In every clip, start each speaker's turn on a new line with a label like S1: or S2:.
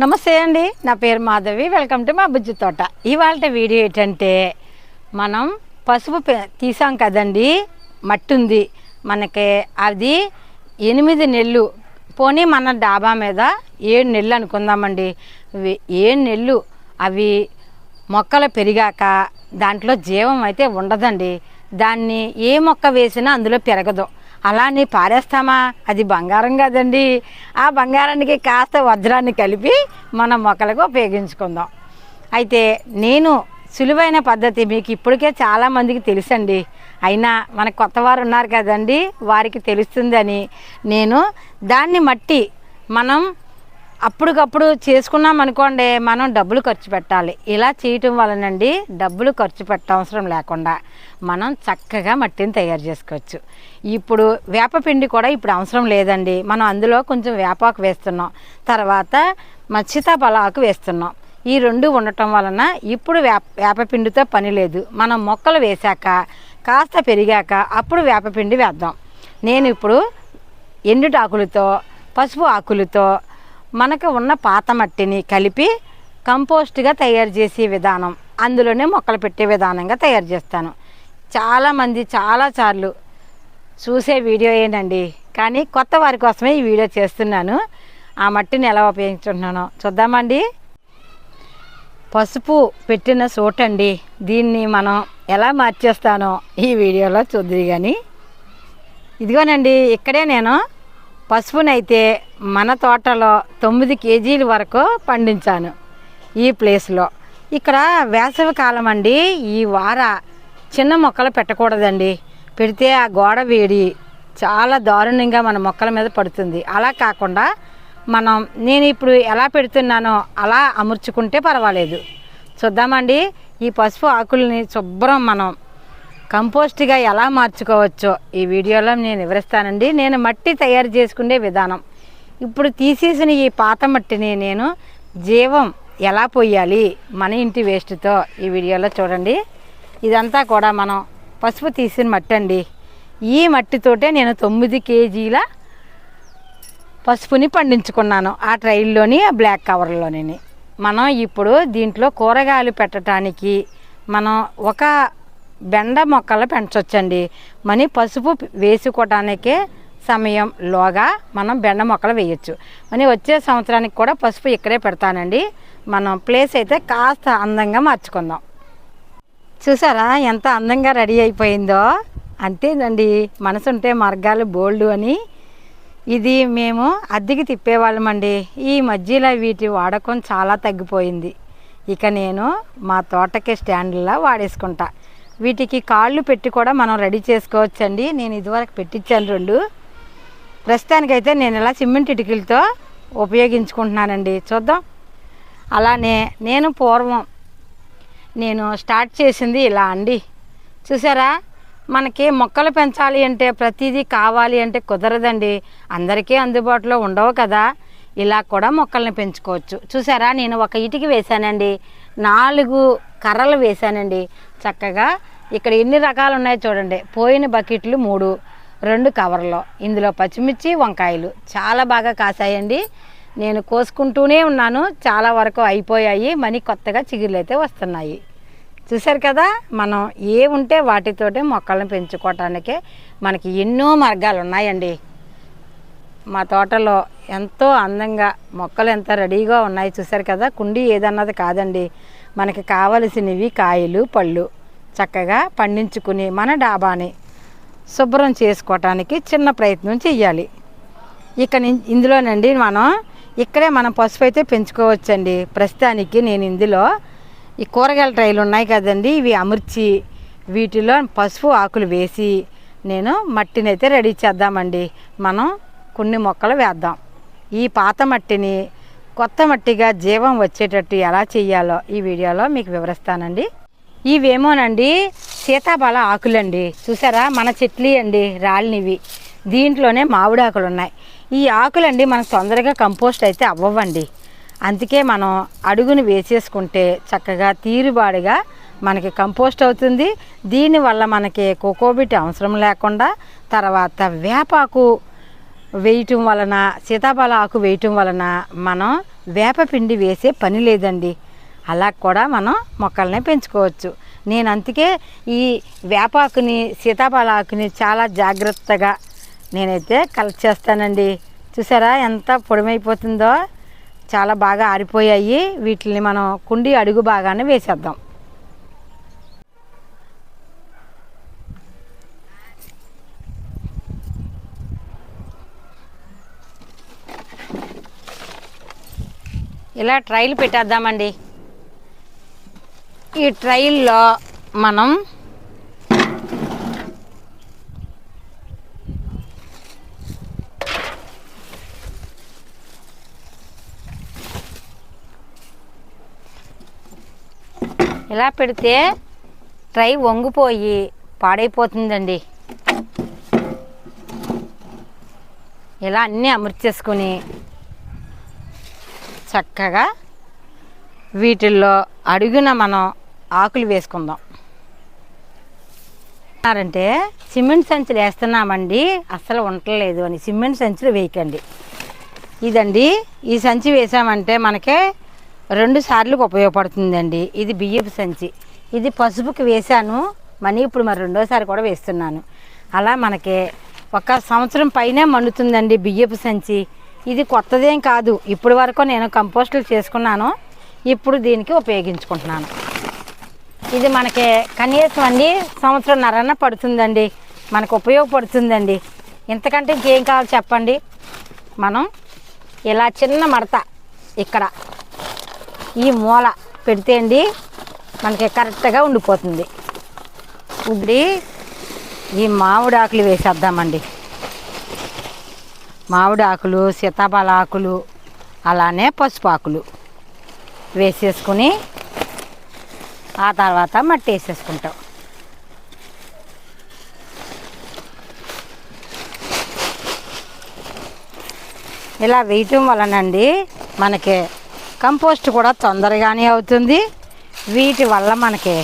S1: నమస్తే అండి. నా పేరు మాధవి. వెల్కమ్ టు మా బుజ్జి తోట. ఇవాళ వీడియో ఏంటంటే మనం పసుపు తీసాం కదండి. మట్టి ఉంది మనకి అది ఎనిమిది నెల్లు. పోనీ మన డాబా మీద ఏడు నెల్లు అనుకుందామండి. ఏడు నెల్లు. అవి మొక్కలు పెరిగాక దాంట్లో జీవం అయితే ఉండదండి. దాన్ని ఏ మొక్క వేసినా అందులో పెరగదు. అలా నీ పారేస్తామా? అది బంగారం కదండి. ఆ బంగారానికి కాస్త వజ్రాన్ని కలిపి మన మొక్కలకు ఉపయోగించుకుందాం. అయితే నేను సులువైన పద్ధతి మీకు ఇప్పటికే చాలామందికి తెలుసండి. అయినా మన కొత్త వారు ఉన్నారు కదండి వారికి తెలుస్తుందని నేను దాన్ని మట్టి మనం అప్పటికప్పుడు చేసుకున్నాం అనుకోండి మనం డబ్బులు ఖర్చు పెట్టాలి. ఇలా చేయటం వలనండి డబ్బులు ఖర్చు పెట్టవసరం లేకుండా మనం చక్కగా మట్టిని తయారు చేసుకోవచ్చు. ఇప్పుడు వేపపిండి కూడా ఇప్పుడు అవసరం లేదండి. మనం అందులో కొంచెం వేపాకు వేస్తున్నాం. తర్వాత మచ్చితాపలాకు వేస్తున్నాం. ఈ రెండు ఉండటం వలన ఇప్పుడు వేప వేపపిండితో పని లేదు. మనం మొక్కలు వేశాక కాస్త పెరిగాక అప్పుడు వేపపిండి వేద్దాం. నేను ఇప్పుడు ఎండుటాకులతో పసుపు ఆకులతో మనకు ఉన్న పాత మట్టిని కలిపి కంపోస్ట్గా తయారు చేసే విధానం. అందులోనే మొక్కలు పెట్టే విధానంగా తయారు చేస్తాను. చాలామంది చాలా సార్లు చూసే వీడియో ఏంటండి? కానీ కొత్త వారి కోసమే ఈ వీడియో చేస్తున్నాను. ఆ మట్టిని ఎలా ఉపయోగించుకుంటున్నానో చూద్దామండి. పసుపు పెట్టిన చోటండి దీన్ని మనం ఎలా మార్చేస్తానో ఈ వీడియోలో చూద్ది కానీ ఇదిగోనండి ఇక్కడే నేను పసుపునైతే మన తోటలో తొమ్మిది కేజీల వరకు పండించాను ఈ ప్లేస్లో. ఇక్కడ వేసవి కాలం అండి ఈ వార చిన్న మొక్కలు పెట్టకూడదండి. పెడితే ఆ గోడ వేడి చాలా దారుణంగా మన మొక్కల మీద పడుతుంది. అలా కాకుండా మనం నేను ఇప్పుడు ఎలా పెడుతున్నానో అలా అమర్చుకుంటే పర్వాలేదు. చూద్దామండి ఈ పసుపు ఆకుల్ని శుభ్రం మనం కంపోస్ట్గా ఎలా మార్చుకోవచ్చో ఈ వీడియోలో నేను వివరిస్తానండి. నేను మట్టి తయారు చేసుకునే విధానం. ఇప్పుడు తీసేసిన ఈ పాత మట్టిని నేను జీవం ఎలా పోయాలి? మన ఇంటి వేస్ట్తో ఈ వీడియోలో చూడండి. ఇదంతా కూడా మనం పసుపు తీసిన మట్టి అండి ఈ మట్టితోటే నేను తొమ్మిది కేజీల పసుపుని పండించుకున్నాను ఆ ట్రైల్లోని ఆ బ్లాక్ కవర్లోని మనం ఇప్పుడు దీంట్లో కూరగాయలు పెట్టడానికి మనం ఒక బెండ మొక్కలు పెంచవచ్చండి మనీ పసుపు వేసుకోవటానికే సమయంలోగా మనం బెండ మొక్కలు వేయచ్చు. మరి వచ్చే సంవత్సరానికి కూడా పసుపు ఇక్కడే పెడతానండి. మనం ప్లేస్ అయితే కాస్త అందంగా మార్చుకుందాం. చూసారా ఎంత అందంగా రెడీ అయిపోయిందో? అంతేనండి. మనసు ఉంటే మార్గాలు బోల్డ్ అని. ఇది మేము అద్దెకి తిప్పేవాళ్ళమండి. ఈ మధ్యలో వీటి వాడకం చాలా తగ్గిపోయింది. ఇక నేను మా తోటకి స్టాండ్లా వాడేసుకుంటా. వీటికి కాళ్ళు పెట్టి కూడా మనం రెడీ చేసుకోవచ్చండి. నేను ఇదివరకు పెట్టించాను రెండు. ప్రస్తుతానికైతే నేను ఇలా సిమెంట్ ఇటుకలతో ఉపయోగించుకుంటున్నానండి. చూద్దాం. అలానే నేను పూర్వం నేను స్టార్ట్ చేసింది ఇలా అండి. చూసారా? మనకి మొక్కలు పెంచాలి అంటే ప్రతిదీ కావాలి అంటే కుదరదండి. అందరికీ అందుబాటులో ఉండవు కదా. ఇలా కూడా మొక్కల్ని పెంచుకోవచ్చు. చూసారా? నేను ఒక ఇటుక వేశానండి. నాలుగు కర్రలు వేశానండి చక్కగా. ఇక్కడ ఎన్ని రకాలు ఉన్నాయో చూడండి. పోయిన బకెట్లు మూడు రెండు కవర్లో. ఇందులో పచ్చిమిర్చి వంకాయలు. చాలా బాగా కాసాయండి నేను కోసుకుంటూనే ఉన్నాను. చాలా వరకు అయిపోయాయి. మనీ కొత్తగా చిగుర్లు అయితే వస్తున్నాయి. చూశారు కదా మనం ఏ ఉంటే వాటితోటే మొక్కలను పెంచుకోవటానికే మనకి ఎన్నో మార్గాలు ఉన్నాయండి. మా తోటలో ఎంతో అందంగా మొక్కలు ఎంత రెడీగా ఉన్నాయి చూశారు కదా కుండీ ఏదన్నది కాదండి. మనకి కావలసినవి కాయలు పళ్ళు. చక్కగా పండించుకుని మన డాబాని శుభ్రం చేసుకోవటానికి చిన్న ప్రయత్నం చేయాలి ఇక ఇందులోనండి మనం ఇక్కడే మనం పసుపు అయితే పెంచుకోవచ్చండి. ప్రస్తుతానికి నేను ఇందులో ఈ కూరగాయల ట్రైలు ఉన్నాయి కదండి. ఇవి అమర్చి వీటిలో పసుపు ఆకులు వేసి నేను మట్టిని అయితే రెడీ చేద్దామండి. మనం కొన్ని మొక్కలు వేద్దాం. ఈ పాత మట్టిని కొత్త మట్టిగా జీవం వచ్చేటట్టు ఎలా చేయాలో ఈ వీడియోలో మీకు వివరిస్తానండి. ఇవేమోనండి సీతాఫల ఆకులండి. చూసారా? మన చెట్లు అండి రాలినవి దీంట్లోనే మామిడి ఆకులు ఉన్నాయి ఈ ఆకులండి మనకు తొందరగా కంపోస్ట్ అయితే అవ్వవండి. అందుకే మనం అడుగును వేసేసుకుంటే చక్కగా తీరుబాడుగా మనకి కంపోస్ట్ అవుతుంది. దీనివల్ల మనకి కోకోబిట్ అవసరం లేకుండా తర్వాత వేపాకు వేయటం వలన సీతాఫల ఆకు వేయటం వలన మనం వేపపిండి వేసే పని లేదండి. అలా కూడా మనం మొక్కల్ని పెంచుకోవచ్చు. నేను అందుకే ఈ వేపాకుని సీతాఫల ఆకుని చాలా జాగ్రత్తగా నేనైతే కలెక్ట్ చేస్తానండి. చూసారా ఎంత పొడిమైపోతుందో? చాలా బాగా ఆరిపోయాయి. వీటిని మనం కుండి అడుగు బాగానే వేసేద్దాం. ఇలా ట్రైల్ పెట్టేద్దామండి. ఈ ట్రైల్లో మనం ఇలా పెడితే ట్రై వంగిపోయి పాడైపోతుందండి. ఇలా అన్నీ అమర్చేసుకుని చక్కగా వీటిల్లో అడుగున మనం ఆకులు వేసుకుందాం. అంటే సిమెంట్ సంచులు వేస్తున్నామండి అస్సలు ఉండలేదు అని సిమెంట్ సంచులు వేయకండి. ఇదండి ఈ సంచి వేసామంటే మనకే రెండు సార్లు ఉపయోగపడుతుందండి. ఇది బియ్యపు సంచి. ఇది పసుపుకి వేశాను మనీ ఇప్పుడు మరి రెండోసారి కూడా వేస్తున్నాను. అలా మనకి ఒక సంవత్సరం పైనే మండుతుందండి బియ్యపు సంచి. ఇది కొత్తదేం కాదు. ఇప్పటి వరకు నేను కంపోస్టులు చేసుకున్నాను. ఇప్పుడు దీనికి ఉపయోగించుకుంటున్నాను. ఇది మనకి కనీసం అండి సంవత్సరంన్నరన్న పడుతుందండి. మనకు ఉపయోగపడుతుందండి. ఇంతకంటే ఇంకేం కావాలి చెప్పండి? మనం ఇలా చిన్న మడత ఇక్కడ ఈ మూల పెడితే అండి మనకి కరెక్ట్గా ఉండిపోతుంది. ఇప్పుడు ఈ మామిడి ఆకులు వేసేద్దామండి. మామిడి ఆకులు సీతాఫల ఆకులు అలానే పసుపు ఆకులు వేసేసుకుని ఆ తర్వాత మట్టి వేసేసుకుంటాం. ఇలా వేయటం వలనండి మనకి కంపోస్ట్ కూడా తొందరగానే అవుతుంది. వీటి వల్ల మనకి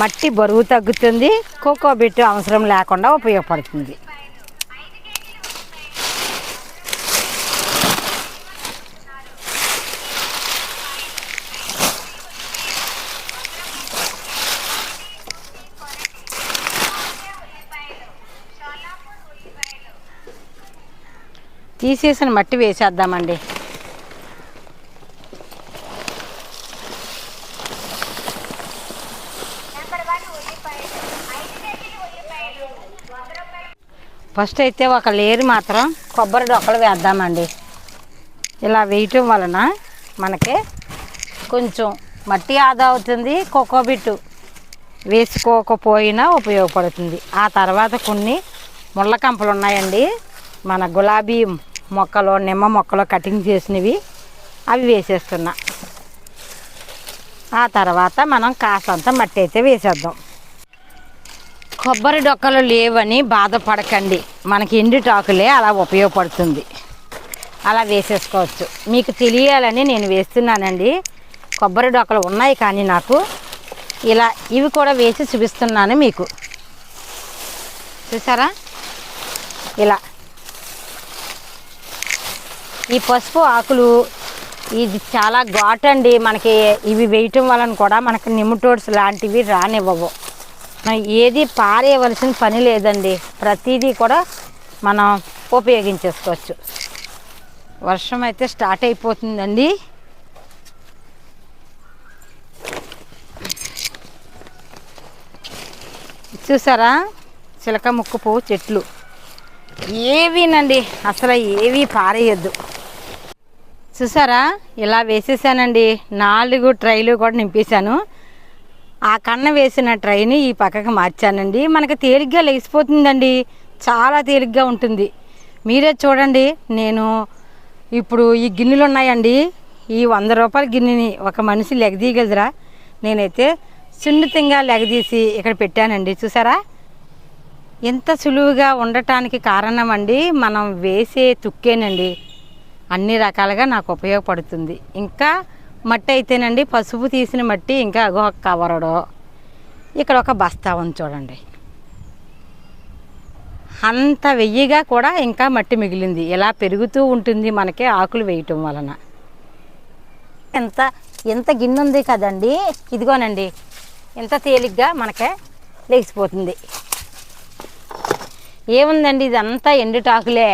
S1: మట్టి బరువు తగ్గుతుంది. కోకో బిట్ అవసరం లేకుండా ఉపయోగపడుతుంది. తీసేసిన మట్టి వేసేద్దామండి. ఫస్ట్ అయితే ఒక లేరు మాత్రం కొబ్బరి డొక్కలు వేద్దామండి. ఇలా వేయటం వలన మనకి కొంచెం మట్టి ఆదా అవుతుంది కోకోబిట్టు వేసుకోకపోయినా ఉపయోగపడుతుంది. ఆ తర్వాత కొన్ని ముళ్ళ కంపలు ఉన్నాయండి మన గులాబీ మొక్కలు నిమ్మ మొక్కలు కటింగ్ చేసినవి. అవి వేసేస్తున్నా. ఆ తర్వాత మనం కాసంత మట్టి అయితే వేసేద్దాం. కొబ్బరి డొక్కలు లేవని బాధపడకండి. మనకి ఎండుటాకులే అలా ఉపయోగపడుతుంది. అలా వేసేసుకోవచ్చు. మీకు తెలియాలని నేను వేస్తున్నానండి. కొబ్బరి డొక్కలు ఉన్నాయి కానీ నాకు ఇలా ఇవి కూడా వేసి చూపిస్తున్నాను మీకు. చూసారా? ఇలా ఈ పసుపు ఆకులు ఇది చాలా ఘాట్ అండి మనకి ఇవి వేయటం వలన కూడా మనకి నిమ్మటోడ్స్ లాంటివి రానివ్వవు. మనం ఏది పారేయవలసిన పని లేదండి. ప్రతిదీ కూడా మనం ఉపయోగించేసుకోవచ్చు. వర్షం అయితే స్టార్ట్ అయిపోతుందండి. చూసారా? చిలక ముక్కు పువ్వు చెట్లు. ఏవినండి? అసలు ఏవి పారేయద్దు. చూసారా? ఇలా వేసేసానండి. నాలుగు ట్రైలు కూడా నింపేశాను. ఆ కన్న వేసిన ట్రైని ఈ పక్కకి మార్చానండి. మనకి తేలిగ్గా లేచిపోతుందండి. చాలా తేలిగ్గా ఉంటుంది. మీరే చూడండి. నేను ఇప్పుడు ఈ గిన్నెలు ఉన్నాయండి. ఈ వంద రూపాయల గిన్నెని ఒక మనిషి లెగదీయగలదురా నేనైతే సున్నితంగా లెగదీసి ఇక్కడ పెట్టానండి. చూసారా? ఎంత సులువుగా ఉండటానికి కారణం అండి మనం వేసే తుక్కేనండి. అన్ని రకాలుగా నాకు ఉపయోగపడుతుంది. ఇంకా మట్టి అయితేనండి పసుపు తీసిన మట్టి ఇంకా అగో ఒక కవరడో. ఇక్కడ ఒక బస్తా ఉంది చూడండి. అంత వెయ్యిగా కూడా ఇంకా మట్టి మిగిలింది. ఇలా పెరుగుతూ ఉంటుంది మనకి ఆకులు వేయటం వలన. ఎంత ఎంత గిన్నె ఉంది కదండి. ఇదిగోనండి ఎంత తేలిగ్గా మనకే లేచిపోతుంది. ఏముందండి ఇదంతా ఎండుటాకులే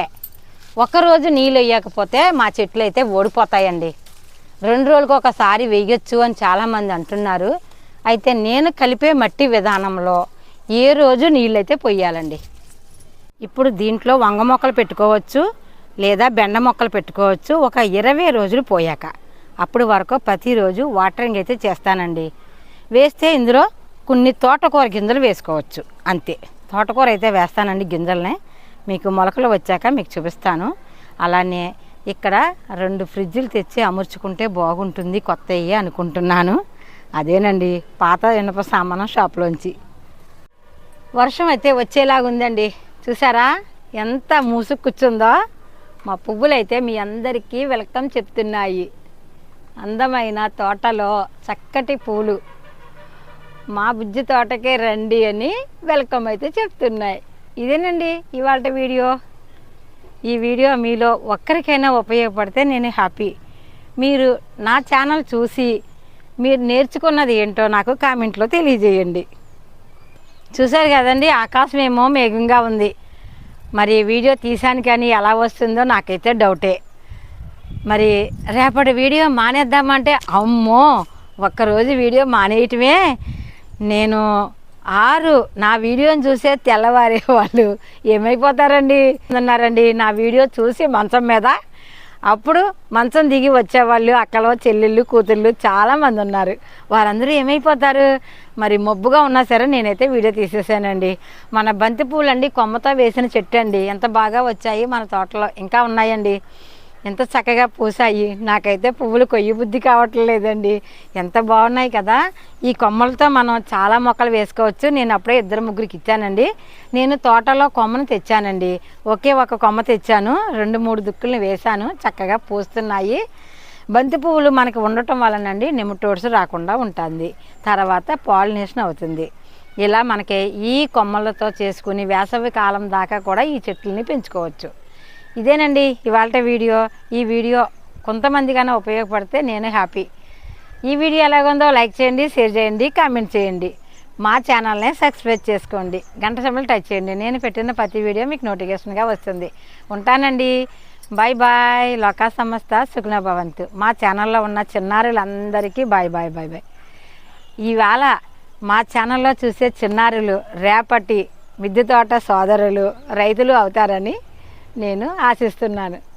S1: ఒక్కరోజు నీళ్ళు వేయకపోతే మా చెట్లు అయితే ఓడిపోతాయండి. రెండు రోజులకు ఒకసారి వేయచ్చు అని చాలామంది అంటున్నారు. అయితే నేను కలిపే మట్టి విధానంలో ఏ రోజు నీళ్ళైతే పొయ్యాలండి ఇప్పుడు దీంట్లో వంగ మొక్కలు పెట్టుకోవచ్చు లేదా బెండ మొక్కలు పెట్టుకోవచ్చు ఒక ఇరవై రోజులు పోయాక. అప్పుడు వరకు ప్రతిరోజు వాటరింగ్ అయితే చేస్తానండి. వేస్తే ఇందులో కొన్ని తోటకూర గింజలు వేసుకోవచ్చు అంతే. తోటకూర అయితే వేస్తానండి గింజలనే. మీకు మొలకలు వచ్చాక మీకు చూపిస్తాను. అలానే ఇక్కడ రెండు ఫ్రిడ్జ్లు తెచ్చి అమర్చుకుంటే బాగుంటుంది కొత్తవి అనుకుంటున్నాను. అదేనండి పాత ఇనప సామానం షాప్లోంచి. వర్షం అయితే వచ్చేలాగుందండి. చూసారా? ఎంత మూసుకు కూర్చుందో మా పువ్వులు అయితే మీ అందరికీ వెలకం చెప్తున్నాయి. అందమైన తోటలో చక్కటి పూలు. మా బుజ్జి తోటకే రండి అని వెల్కమ్ అయితే చెప్తున్నాయి. ఇదేనండి ఇవాళ వీడియో. ఈ వీడియో మీలో ఒక్కరికైనా ఉపయోగపడితే నేను హ్యాపీ. మీరు నా ఛానల్ చూసి మీరు నేర్చుకున్నది ఏంటో నాకు కామెంట్లో తెలియజేయండి. చూశారు కదండి ఆకాశం ఏమో మేఘంగా ఉంది. మరి వీడియో తీసాను కానీ ఎలా వస్తుందో నాకైతే డౌటే. మరి రేపటి వీడియో మానేద్దామంటే అమ్మో ఒక్కరోజు వీడియో మానేయటమే. నేను ఆరు. నా వీడియోని చూసే తెల్లవారే వాళ్ళు ఏమైపోతారండి? అన్నారండి. నా వీడియో చూసి మంచం మీద అప్పుడు మంచం దిగి వచ్చేవాళ్ళు అక్కలో చెల్లెళ్ళు కూతుళ్ళు చాలామంది ఉన్నారు. వారందరూ ఏమైపోతారు? మరి మబ్బుగా ఉన్నా సరే నేనైతే వీడియో తీసేసానండి. మన బంతి పూలండి కొమ్మతో వేసిన చెట్టు అండి. ఎంత బాగా వచ్చాయి మన తోటలో. ఇంకా ఉన్నాయండి. ఎంత చక్కగా పూసాయి నాకైతే పువ్వులు కొయ్యి బుద్ధి కావట్లేదండి. ఎంత బాగున్నాయి కదా. ఈ కొమ్మలతో మనం చాలా మొక్కలు వేసుకోవచ్చు. నేను అప్పుడే ఇద్దరు ముగ్గురికి ఇచ్చానండి. నేను తోటలో కొమ్మను తెచ్చానండి. ఒకే ఒక కొమ్మ తెచ్చాను. రెండు మూడు దుక్కులను వేశాను. చక్కగా పూస్తున్నాయి. బంతి పువ్వులు మనకి ఉండటం వలనండి నిమ్మటోడ్స్ రాకుండా ఉంటుంది. తర్వాత పాలినేషన్ అవుతుంది. ఇలా మనకి ఈ కొమ్మలతో చేసుకుని వేసవి కాలం దాకా కూడా ఈ చెట్లని పెంచుకోవచ్చు. ఇదేనండి ఇవాళ వీడియో. ఈ వీడియో కొంతమందికైనా ఉపయోగపడితే నేను హ్యాపీ. ఈ వీడియో ఎలాగుందో లైక్ చేయండి షేర్ చేయండి కామెంట్ చేయండి. మా ఛానల్ని సబ్స్క్రైబ్ చేసుకోండి. గంట సమయంలో టచ్ చేయండి. నేను పెట్టిన ప్రతి వీడియో మీకు నోటిఫికేషన్గా వస్తుంది. ఉంటానండి. Bye bye. లోకా సంస్థ సుఖ్న భవంతు. మా ఛానల్లో ఉన్న చిన్నారులందరికీ బాయ్ బాయ్ బాయ్ బాయ్. ఇవాళ మా ఛానల్లో చూసే చిన్నారులు రేపటి మిద్దె తోట సోదరులు రైతులు అవుతారని నేను ఆశిస్తున్నాను.